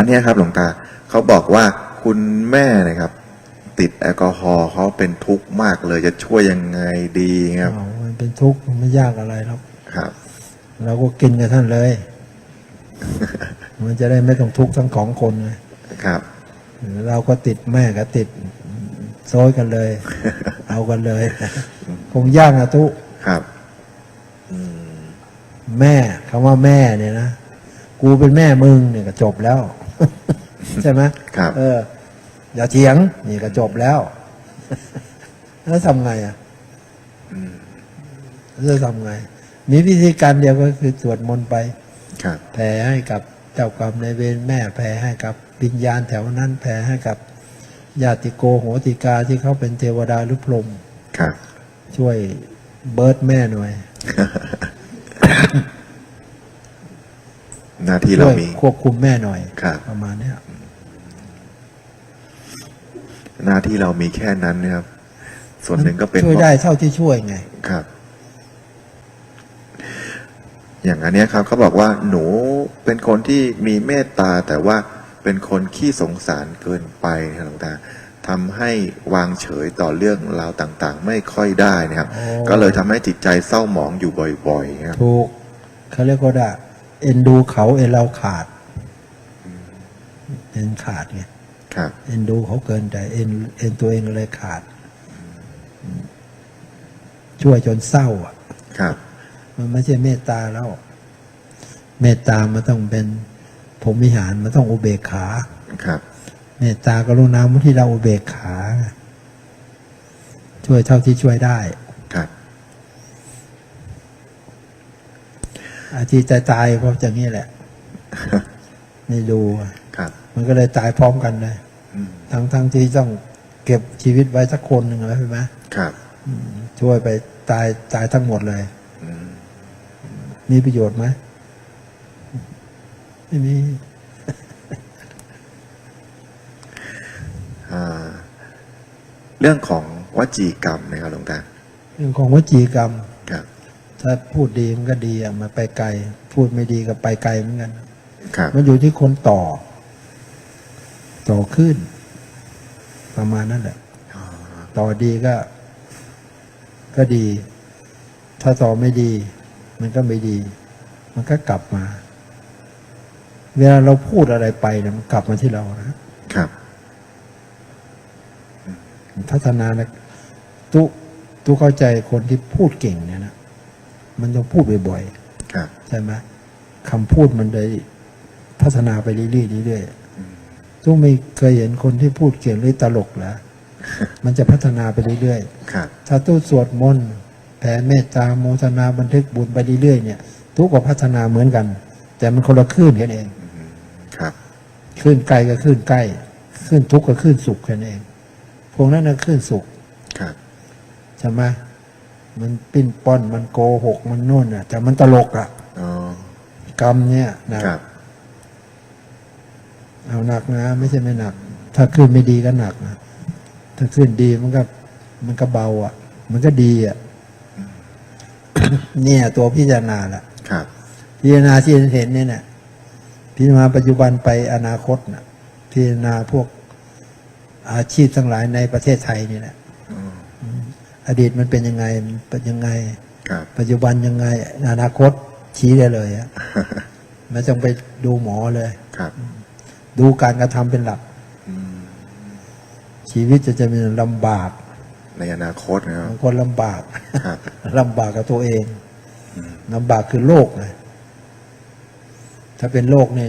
อันเนี้ยครับหลวงตาเขาบอกว่าคุณแม่นะครับ ติดแอลกอฮอล์เขาเป็นทุกข์มากเลยจะช่วยยังไงดีครับอ้าวมันเป็นทุกข์มันไม่ยากอะไรหรอกครับ เราก็กินกับท่านเลย มันจะได้ไม่ต้องทุกข์ทั้งสองคนไงครับ เราก็ติดแม่ก็ติดโซยกันเลย เอากันเลย คงยากนะทุครับอืมแม่คำว่าแม่เนี่ยนะ กูเป็นแม่มึงเนี่ยก็จบแล้ว ใช่ไหมครับ เออ อย่าเถียง นี่ก็จบแล้ว แล้วทำไงอะอืมจะทำไง มีวิธีการเดียวก็คือสวดมนต์ไปครับแผ่ให้กับเจ้ากรรมในายเวรแม่แผ่ให้กับวิญญาณแถวนั้นแผ่ให้กับญาติโกโหติกาที่เขาเป็นเทวดาหรือพรหมครับ ช่วยเบิร์ดแม่หน่อย หน้าที่ช่เราวยมีควบคุมแม่หน่อยครับประมาณเนี้ยหน้าที่เรามีแค่นั้นนะครับ ส่วนหนึ่งก็เป็นช่วยได้เท่าที่ช่วยไงครับ อย่างอันเนี้ยครับเขาบอกว่าหนูเป็นคนที่มีเมตตา แต่ว่าเป็นคนขี้สงสารเกินไปนะครับหลวงตาทำให้วางเฉยต่อเรื่องราวต่าง ๆ ไม่ค่อยได้นะครับโอ้ก็เลยทำให้จิตใจเศร้าหมองอยู่บ่อยๆครับถูกเขาเรียกว่าด่า เอ็นดูเขาเอ็นเราขาด เอ็นขาดไงครับเอ็นดูเขาเกินแต่เอ็นเอ็นตัวเองเลยขาด ช่วยจนเศร้าอะครับมันไม่ใช่เมตตาแล้ว เมตตามันต้องเป็นผมวิหารมันต้องอุเบกขาครับเมตตากรุณามุทิเราอุเบกขา ช่วยเท่าที่ช่วยได้ ครับ อาทีตายตายๆเพราะอย่างนี้แหละไม่ดูอะครับ มันก็เลยตายพร้อมกันเลยอืมทั้งทั้งที่ต้องเก็บชีวิตไว้สักคนหนึ่งแล้วใช่ไหมครับช่วยไปตายตายทั้งหมดเลยอืมมีประโยชน์ไหมไม่มีอ่าเรื่องของวจีกรรมนะครับหลวงตาเรื่องของวจีกรรมครับ ถ้าพูดดีมันก็ดีอะมันไปไกล พูดไม่ดีก็ไปไกลเหมือนกันครับมันอยู่ที่คนต่อ ต่อขึ้น ประมาณนั้นแหละอ๋อต่อดีก็ ก็ดี ถ้าต่อไม่ดี มันก็ไม่ดี มันก็กลับมา เวลาเราพูดอะไรไปเนี่ยมันกลับมาที่เรานะครับพัฒนานะตุตุเข้าใจคนที่พูดเก่งเนี่ยนะ มันต้องพูดบ่อยครับๆใช่ไหมคำพูดมันเลยพัฒนาไปเรื่อยๆเรื่อยๆตุไม่เคยเห็นคนที่พูดเก่งหรือตลกเหรอมันจะพัฒนาไปเรื่อยๆครับถ้าตู้สวดมนต์แผ่เมตตาโมทนาบันทึกบุญไปเรื่อยๆเนี่ย ทุกก็พัฒนาเหมือนกัน แต่มันคนละคลื่นกันเองครับคลื่นไกลกับคลื่นใกล้คลื่นทุกข์กับคลื่นสุขกันเองพวกนั้นน่ะคลื่นสุขครับใช่ไหม มันปิ้นป้อนมันโกหกมันนู่นอะ แต่มันตลกอะอ๋อกรรมเนี่ยนะครับเอาหนักนะไม่ใช่ไม่หนัก ถ้าคลื่นไม่ดีก็หนักนะถ้าคลื่นดีมันก็มันก็เบา อะ มันก็ดีอะเนี่ย ตัวพิจารณาแหละครับ พิจารณาที่เห็นเนี่ยนะพิจารณาปัจจุบันไปอนาคตนะพิจารณาพวกอาชีพทั้งหลายในประเทศไทยนี่แหละอ๋อ อดีตมันเป็นยังไงมันเป็นยังไงครับปัจจุบันยังไง อนาคตชี้ได้เลยอะไม่ต้องไปดูหมอเลยครับ ดูการกระทำเป็นหลักอืมชีวิตจะจะมีลำบาก ในอนาคตนะครับบางคนลำบากครับลำบากกับตัวเองลำบากคือโลกไงถ้าเป็นโลกเนี่ย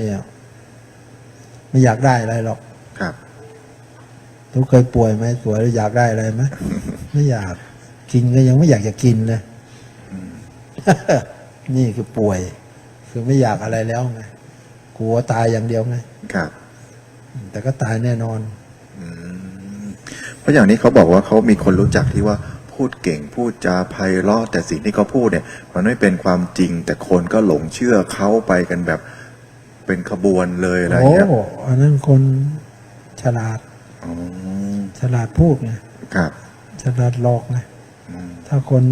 ไม่อยากได้อะไรหรอกครับทุกเคยป่วยไหมป่วยแล้วอยากได้อะไรไหมไม่อยาก กินก็ยังไม่อยากจะกินเลยนี่คือป่วย คือไม่อยากอะไรแล้วไงกลัวตายอย่างเดียวไงครับ แต่ก็ตายแน่นอนอืมเพราะอย่างนี้เขาบอกว่าเขามีคนรู้จักที่ว่าพูดเก่งพูดจาไพเราะแต่สิ่งที่เขาพูดเนี่ย มันไม่เป็นความจริง แต่คนก็หลงเชื่อเขาไปกันแบบ เป็นขบวนเลยอะไรอย่างโอ้เงี้ยอันนั้นคนฉลาดอ๋อฉลาดพูดไงครับฉลาดหลอกไงอืม ถ้าคน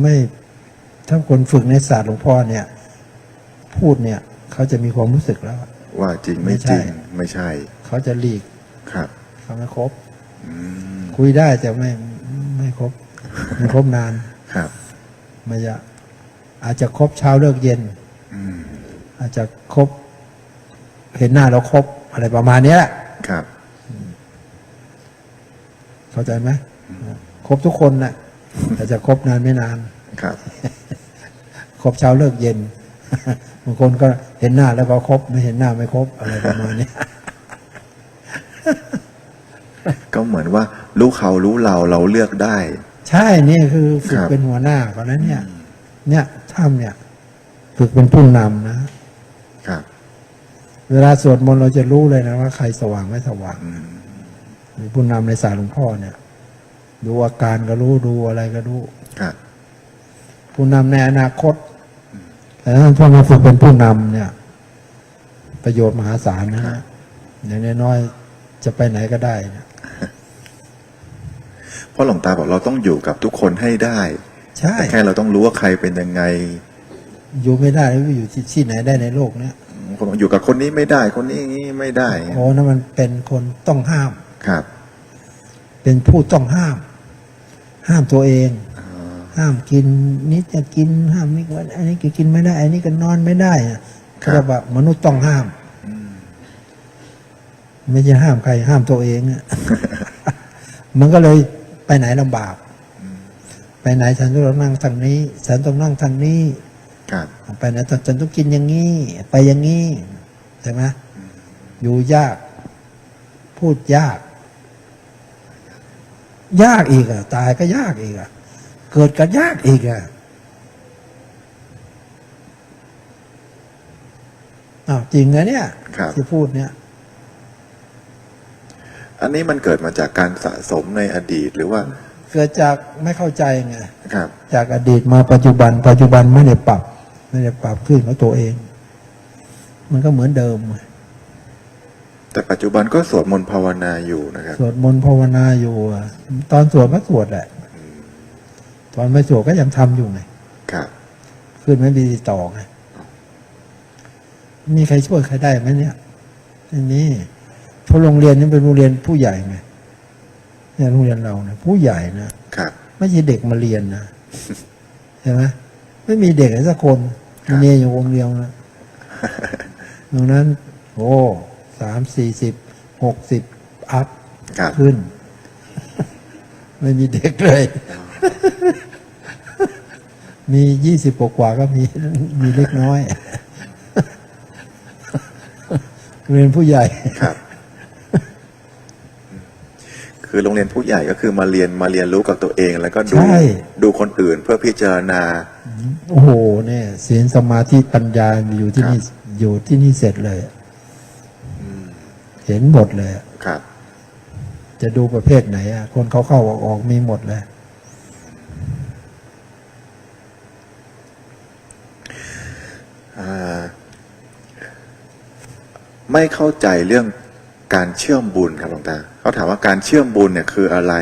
ไม่ถ้าคนฝึกในศาสตร์หลวงพ่อเนี่ย พูดเนี่ย เขาจะมีความรู้สึกแล้ว ว่าจริงไม่ไม่ใช่จริง ไม่ใช่ เขาจะหลีกครับเขาไม่ครบอืมคุยได้แต่ไม่ไม่ครบไม่ครบนานครับไม่จะอาจจะครบเช้าเลิกเย็นอืมอาจจะครบ เห็นหน้าเราครบอะไรประมาณเนี้ยแหละครับ เข้าใจไหมค รบทุกคนนะแต่จะครบนานไม่นานครับครบเช้าเลิกเย็นบางคนก็เห็นหน้าแล้วก็ครบไม่เห็นหน้าไม่ครบอะไรประมาณเนี้ยก็เหมือนว่ารู้เขารู้เราเราเลือกได้ ใช่นี่คือฝึคกรับเป็นหัวหน้าเขาแล้วเนี่ย เนี่ยถ้ำเนี่ย ฝึกเป็นผู้นำนะครับ เวลาสวดมนต์เราจะรู้เลยนะว่าใครสว่างไม่สว่างอืมมีผู้นำในสายหลวงพ่อเนี่ย ดูอาการก็รู้ดูอะไรก็รู้ครับผู้นำในอนาคตแต่ถ้าพอมาฝึกเป็นผู้นำเนี่ย ประโยชน์มหาศาลนะฮะอย่างน้อยๆจะไปไหนก็ได้นะเพราะหลวงตาบอกเราต้องอยู่กับทุกคนให้ได้ ใช่แต่แค่เราต้องรู้ว่าใครเป็นยังไง อยู่ไม่ได้แล้วอยู่ที่ที่ไหนได้ในโลกเนี้ยคนบอกอยู่กับคนนี้ไม่ได้ คนนี้อย่างนี้ไม่ได้โอ้นั่นมันเป็นคนต้องห้ามครับ เป็นผู้ต้องห้าม ห้ามตัวเองอ่าห้ามกินนี่จะกินห้ามนี่ก็อันนี้ก็กินไม่ได้ อันนี้ก็นอนไม่ได้อะเขาเรียกว่ามนุษย์ต้องห้ามอืมไม่ใช่ห้ามใคร ห้ามตัวเองอะมันก็เลยไปไหนลำบาก ไปไหนฉันต้องนั่งทางนี้ ฉันต้องนั่งทางนี้ครับไปไหนฉันต้องกินอย่างนี้ ไปอย่างนี้ใช่ไหมอยู่ยาก พูดยาก ยากอีกอะตายก็ยากอีกอะเกิดก็ยากอีกอะอ้าวจริงนะเนี่ยครับ ที่พูดเนี่ย อันนี้มันเกิดมาจากการสะสมในอดีตหรือว่าเกิดจากไม่เข้าใจไง ครับ จากอดีตมาปัจจุบัน ปัจจุบันไม่ได้ปรับ ไม่ได้ปรับขึ้นของตัวเอง มันก็เหมือนเดิม แต่ปัจจุบันก็สวดมนต์ภาวนาอยู่นะครับ สวดมนต์ภาวนาอยู่อะตอนสวดก็สวดแหละ ตอนไม่สวดก็ยังทำอยู่ไงครับขึ้นไม่มีติดต่อไงมีใครช่วยใครได้ไหมเนี่ยไม่มีเพราะโรงเรียนนี้เป็นโรงเรียนผู้ใหญ่ไงเนี่ยโรงเรียนเราเนี่ยผู้ใหญ่นะครับไม่ใช่เด็กมาเรียนนะใช่ไหมไม่มีเด็กเลยสักคนครับมีเนยอยู่วงเดียวนะดังนั้น โอ้ สามสี่สิบหกสิบอัพครับ ขึ้น ไม่มีเด็กเลย มียี่สิบกว่าๆก็มีมีเล็กน้อย เรียนผู้ใหญ่ ครับ คือโรงเรียนผู้ใหญ่ก็คือมาเรียนมาเรียนรู้กับตัวเอง แล้วก็ดูใช่ ดูคนอื่นเพื่อพิจารณา โอ้โหเนี่ยศีลสมาธิปัญญามีอยู่ที่นี่ครับอยู่ที่นี่เสร็จเลย เห็นหมดเลยครับ จะดูประเภทไหนอะคนเขาเข้าออกออกมีหมดเลยอ่าไม่เข้าใจเรื่องการเชื่อมบุญครับหลวงตาเขาถามว่าการเชื่อมบุญเนี่ยคืออะไร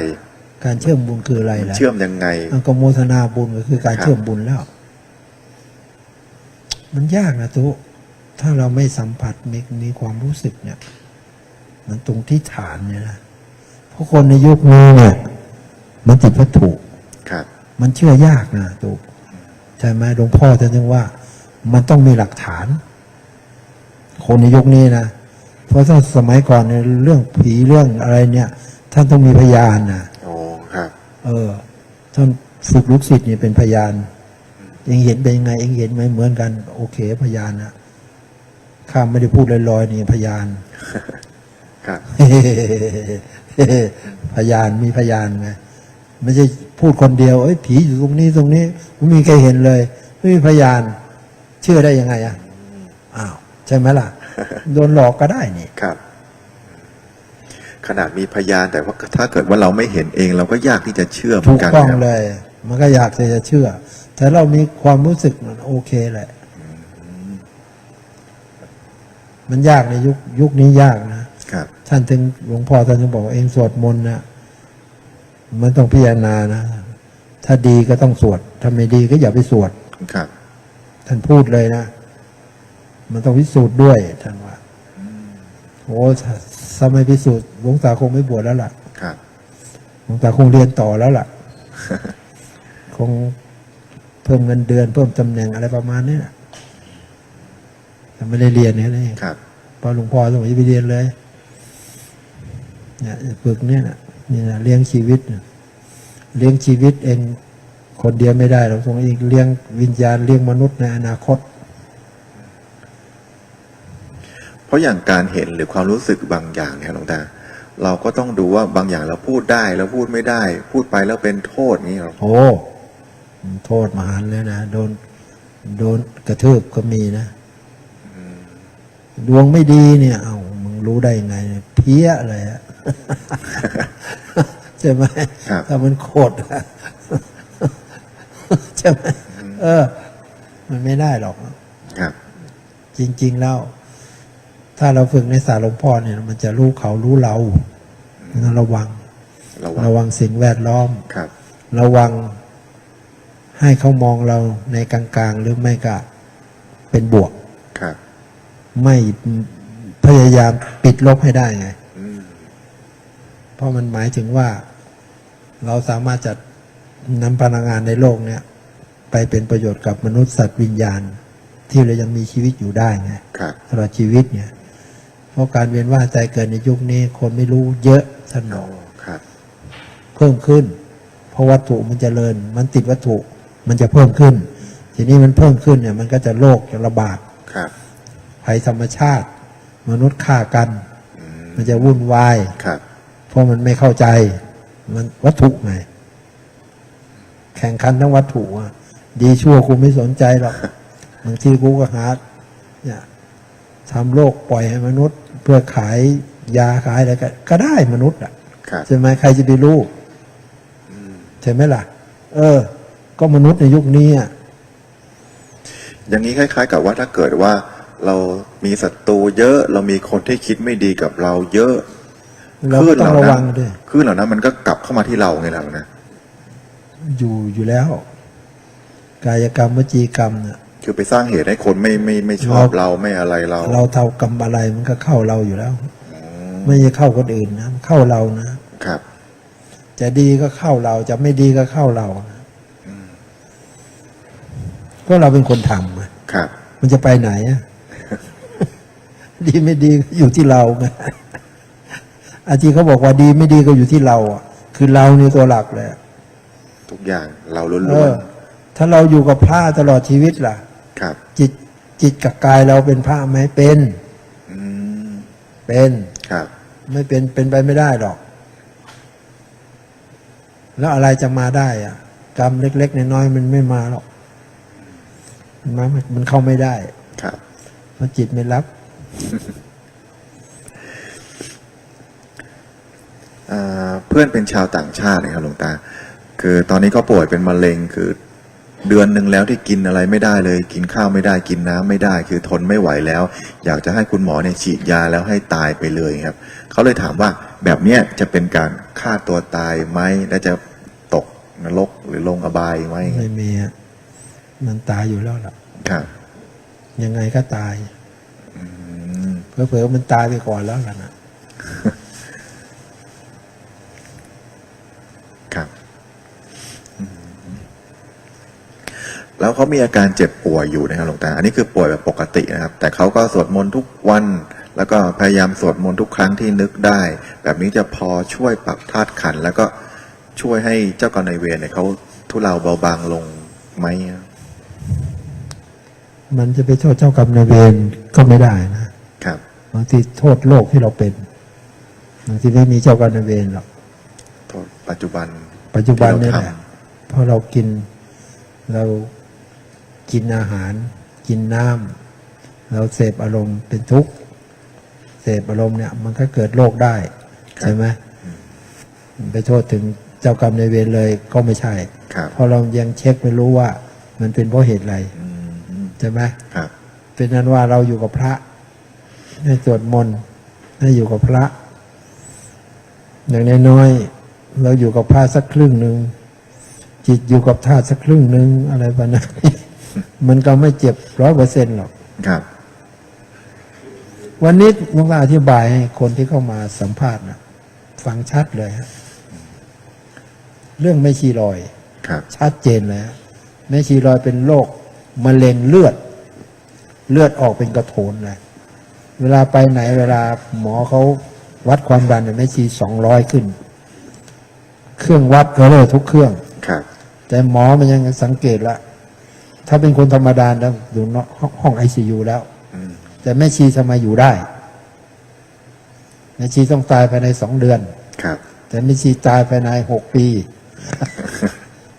การเชื่อมบุญคืออะไรล่ะเชื่อมยังไงอันก็โมทนาบุญก็คือการครับเชื่อมบุญแล้ว มันยากนะทุกถ้าเราไม่สัมผัสมีมีความรู้สึกเนี่ย มันตรงที่ฐานเนี่ยนะเพราะคนในยุคนี้เนี่ย มันติดวัตถุครับ มันเชื่อยากนะตุกใช่ไหมหลวงพ่อท่านจึงว่า มันต้องมีหลักฐาน คนในยุคนี้นะเพราะถ้าสมัยก่อนในยเรื่องผีเรื่องอะไรเนี่ย ท่านต้องมีพยานนะโอ้ครับ เออ ท่านฝึกลูกศิษย์เนี่ยเป็นพยานเองเห็นเป็นยังไงเองเห็นไหมเหมือนกัน โอเค พยานนะข้ามไม่ได้พูดลอยๆนี่พยาน ครับพยานมีพยานไงไม่ใช่พูดคนเดียวเอ้ยผีอยู่ตรงนี้ตรงนี้ไม่มีใครเห็นเลย ไม่มีพยาน เชื่อได้ยังไงอะอ้าวใช่ไหมล่ะ โดนหลอกก็ได้นี่ครับ ขนาดมีพยานแต่ว่าถ้าเกิดว่าเราไม่เห็นเอง เราก็ยากที่จะเชื่อเหมืถูอนกกันต้องนะครับเลย มันก็อยากจะเชื่อ แต่เรามีความรู้สึกมันโอเคแหละมันยากในยุคยุคนี้ยากนะครับ ท่านถึงหลวงพ่อท่านถึงบอกว่าเองสวดมนต์นะมันต้องพิจารณานะ ถ้าดีก็ต้องสวดถ้าไม่ดีก็อย่าไปสวดครับ ท่านพูดเลยนะ มันต้องพิสูจน์ด้วยท่านว่าโอ้ถ้าถ้าไม่พิสูจน์หลวงตาคงไม่บวชแล้วล่ะครับหลวงตาคงเรียนต่อแล้วล่ะ คงเพิ่มเงินเดือน เพิ่มตำแหน่งอะไรประมาณนี้แหละแต่ไม่ได้เรียนเนี่ยนี่ครับพอหลวงพ่อสมัยไปเรียนเลย เนี่ยฝึกเนี่ยนะนี่นะเลี้ยงชีวิตน่ะเลี้ยงชีวิตเองคนเดียวไม่ได้เราต้องอีกเลี้ยงวิญญาณเลี้ยงมนุษย์ในอนาคต เพราะอย่างการเห็นหรือความรู้สึกบางอย่างเนี่ยหลวงตาเราก็ต้องดูว่าบางอย่างเราพูดได้แล้วพูดไม่ได้ พูดไปแล้วเป็นโทษนี้หรอโอ้โทษมหันต์เลยนะโดนโดนกระทืบก็มีนะดวงไม่ดีเนี่ย เอามึงรู้ได้ยังไงเนี่ยเพี้ยอะไรอะ ใช่ไหมครับ ถ้ามันโคตรอะใช่ไหมเออ มันไม่ได้หรอก ครับ จริง ๆ แล้ว ถ้าเราฝึกในสายหลวงพ่อเนี่ย มันจะรู้เขารู้เรางั้นระวัง ระวังระวังสิ่งแวดล้อม ครับ ระวังให้เขามองเราในกลาง ๆ หรือไม่ก็เป็นบวก ครับ ไม่พยายามปิดลบให้ได้ไงอืม เพราะมันหมายถึงว่า เราสามารถจะนำพลังงานในโลกเนี้ยไปเป็นประโยชน์กับมนุษย์สัตว์วิญญาณ ที่เรายังมีชีวิตอยู่ได้ไงครับตลอดชีวิตเนี่ย เพราะการเวียนว่ายใจเกิดในยุคนี้ คนไม่รู้เยอะสนโอ้องครับเพิ่มขึ้น เพราะวัตถุมันจเจริญ มันติดวัตถุมันจะเพิ่มขึ้น ทีนี้มันเพิ่มขึ้นเนี่ย มันก็จะโรคจะระบาดครับภัยธรรมชาติ มนุษย์ฆ่ากันอืมมันจะวุ่นวายครับเพ ราะมันไม่เข้าใจ มันวัตถุไงแข่งขันทั้งวัตถุอะดีชั่วกูไม่สนใจหรอกบางทีกูก็หาเนี่ยทำโลกปล่อยให้มนุษย์ เพื่อขายยาขายอะไรก็ก็ได้มนุษย์อะครับใช่ไหมใครจะไปรู้ใช่ไหมล่ะ เออ ก็มนุษย์ในยุคนี้อะอย่างนี้คล้าย ๆ กับว่าถ้าเกิดว่า เรามีศัตรูเยอะ เรามีคนที่คิดไม่ดีกับเราเยอะ เราก็ต้องระวังด้วยคลื่นเหล่านั้นมันก็กลับเข้ามาที่เราไงล่ะนะอยู่อยู่แล้ว กายกรรมวจีกรรมเนี่ยคือไปสร้างเหตุให้คนไม่ไม่ไม่ชอบเราไม่อะไรเรา เราเท่ากรรมอะไรมันก็เข้าเราอยู่แล้ว ไม่ใช่เข้าคนอื่นนะมันเข้าเรานะครับ จะดีก็เข้าเราจะไม่ดีก็เข้าเรานะก็เราเป็นคนทำอะครับ มันจะไปไหนอะดีไม่ดีก็อยู่ที่เราไง อาจีเขาบอกว่าดีไม่ดีก็อยู่ที่เราอะคือเรานี่ตัวหลักเลยทุกอย่างเราล้เอวนอถ้าเราอยู่กับพระตลอดชีวิตล่ะๆครับ จิตจิตกับกายเราเป็นพระไหมเป็นอืมเป็นครับ ไม่เป็นเป็นไปไม่ได้หรอก แล้วอะไรจะมาได้อะกรรมเล็ก ๆน้อยๆมันไม่มาหรอกมันมามันเข้าไม่ได้ ครับเพราะจิตไม่รับ อ่าเพื่อนเป็นชาวต่างชาตินะครับหลวงตา คือตอนนี้ก็ป่วยเป็นมะเร็งคือเดือนหนึ่งแล้วที่กินอะไรไม่ได้เลย กินข้าวไม่ได้กินน้ำไม่ได้ คือทนไม่ไหวแล้ว อยากจะให้คุณหมอเนี่ยฉีดยาแล้วให้ตายไปเลยครับเขาเลยถามว่าแบบเนี้ยจะเป็นการฆ่าตัวตายไหมและจะตกนรกหรือลงอบายไหมไม่มีอะมันตายอยู่แล้วล่ะครับยังไงก็ตายอืมเผลอๆมันตายไปก่อนแล้วล่ะนะ ครับอืม แล้วเขามีอาการเจ็บป่วยอยู่นะครับหลวงตา อันนี้คือป่วยแบบปกตินะครับ แต่เขาก็สวดมนต์ทุกวัน แล้วก็พยายามสวดมนต์ทุกครั้งที่นึกได้ แบบนี้จะพอช่วยปรับธาตุขันธ์แล้วก็ช่วยให้เจ้ากรรมนายเวรเนี่ยเขาทุเลาเบาบางลงไหมมันจะไปโทษเจ้ากรรมนายเวรก็ไม่ได้นะครับบางทีโทษโลกที่เราเป็นบางทีไม่มีเจ้ากรรมนายเวรหรอกโทษปัจจุบัน ปัจจุบันนี่ที่แหเราละเพราะเรากินเรา กินอาหาร กินน้ำเราเสพอารมณ์เป็นทุกข์เสพอารมณ์เนี่ย มันก็เกิดโรคได้ ใช่ไหมไปโทษถึงเจ้ากรรมในายเวรเลยก็ไม่ใช่ครับเพราะเรายังเช็คไม่รู้ว่า มันเป็นเพราะเหตุอะไรอืมอืมใช่ไหมครับเป็นนั้นว่าเราอยู่กับพระให้สวดมนต์ให้อยู่กับพระ อย่างน้อยๆเราอยู่กับพระสักครึ่งหนึ่งจิตอยู่กับธาตุสักครึ่งหนึ่งอะไรประมาณนี้ มันก็ไม่เจ็บร้อยเปอร์เซ็นต์หรอก ครับ วันนี้หลวงตาอธิบายให้คนที่เข้ามาสัมภาษณ์นะฟังชัดเลยฮะเรื่องไม่ชีรอย ครับ ชัดเจนเลยฮะแม่ชีรอยเป็นโรคมะเร็งเลือด เลือดออกเป็นกระโถนเลยเวลาไปไหนเวลาหมอเขาวัดความดันเนี่ยแม่ชีสองร้อยขึ้น เครื่องวัดก็เลยทุกเครื่อง ครับ แต่หมอมันยังสังเกตละ ถ้าเป็นคนธรรมดาแล้วอยู่นอกห้องไอซียูแล้วอืมแต่แม่ชีทำไมอยู่ได้แม่ชีต้องตายภายในสองเดือนครับ แต่แม่ชีตายภายในหกปี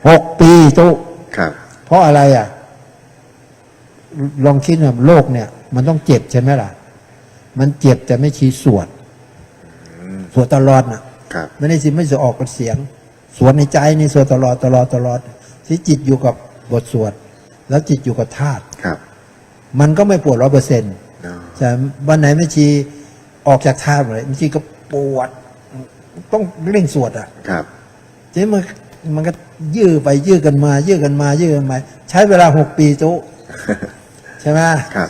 หกปีตุครับ เพราะอะไรอะ ลองคิดว่าโลกเนี่ย มันต้องเจ็บใช่ไหมล่ะ มันเจ็บแต่ไม่ชีสวดสวดตลอดน่ะครับไม่ได้สิไม่จะออกเป็นเสียง สวดในใจนี่สวดตลอดตลอดตลอดที่จิตอยู่กับบทสวด แล้วจิตอยู่กับธาตุครับ มันก็ไม่ปวดร้อยเปอร์เซ็นต์เนาะแต่วันไหนไม่ชีออกจากธาตุเลยไม่ชีก็ปวด ต้องเร่งสวดอะ ครับทีนี้มันมันก็ยื้อไปยื้อกันมา ยื้อกันมา ยื้อกันมา ใช้เวลาหกปีจุใช่ไหมครับ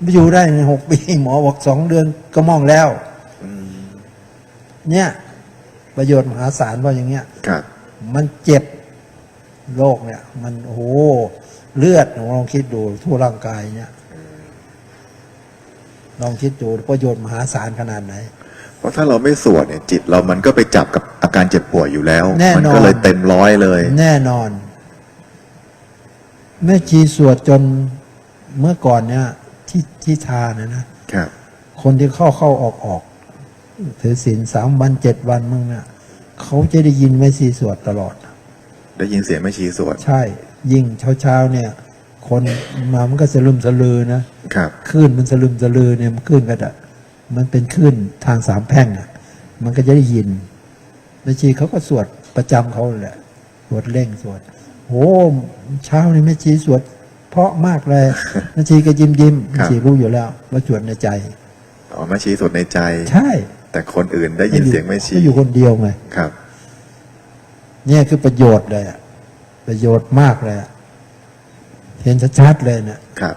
ไม่อยู่ได้ในหกปี หมอบอกสองเดือนก็มองแล้วอืมเนี่ย ประโยชน์มหาศาลเพราะอย่างเงี้ย ครับ มันเจ็บโรคเนี่ย มันโอ้โห เลือดลองคิดดูทั่วร่างกายเนี่ยลองคิดดูประโยชน์มหาศาลขนาดไหน เพราะถ้าเราไม่สวดเนี่ย จิตเรามันก็ไปจับกับอาการเจ็บป่วยอยู่แล้วแน่นอนมัก็เลยเต็มร้อยเลย แน่นอน แม่ชีสวดจนเมื่อก่อนเนี่ย ที่ที่ทานะนะครับ คนที่เข้าเข้าออกออกถือศีลสามวันเจ็ดวันมึงเนี่ยเขาจะได้ยินแม่ชีสวดตลอด ได้ยินเสียงแม่ชีสวดใช่ ยิ่งเช้าเช้าๆเนี่ย คนมามันก็สลืมสลือนะครับคลื่นมันสลืมสลือเนี่ยมันคลื่นก็จะมันเป็นคลื่นทางสามแพร่งอะ มันก็จะได้ยินแม่ชีเขาก็สวดประจำเขาแหละสวดเร่งสวดโอ้เช้านี่แม่ชีสวด เพราะมากเลยแม่ชีก็ยิ้มยิ้มแม่ชีรู้อยู่แล้วว่าสวดในใจอ๋อแม่ชีสวดในใจ ใช่ แต่คนอื่นได้ยินเสียงแม่ชีก็อยู่คนเดียวไงครับ เนี่ยคือประโยชน์เลยอะ ประโยชน์มากเลย เห็นชัดๆเลยเนะครับ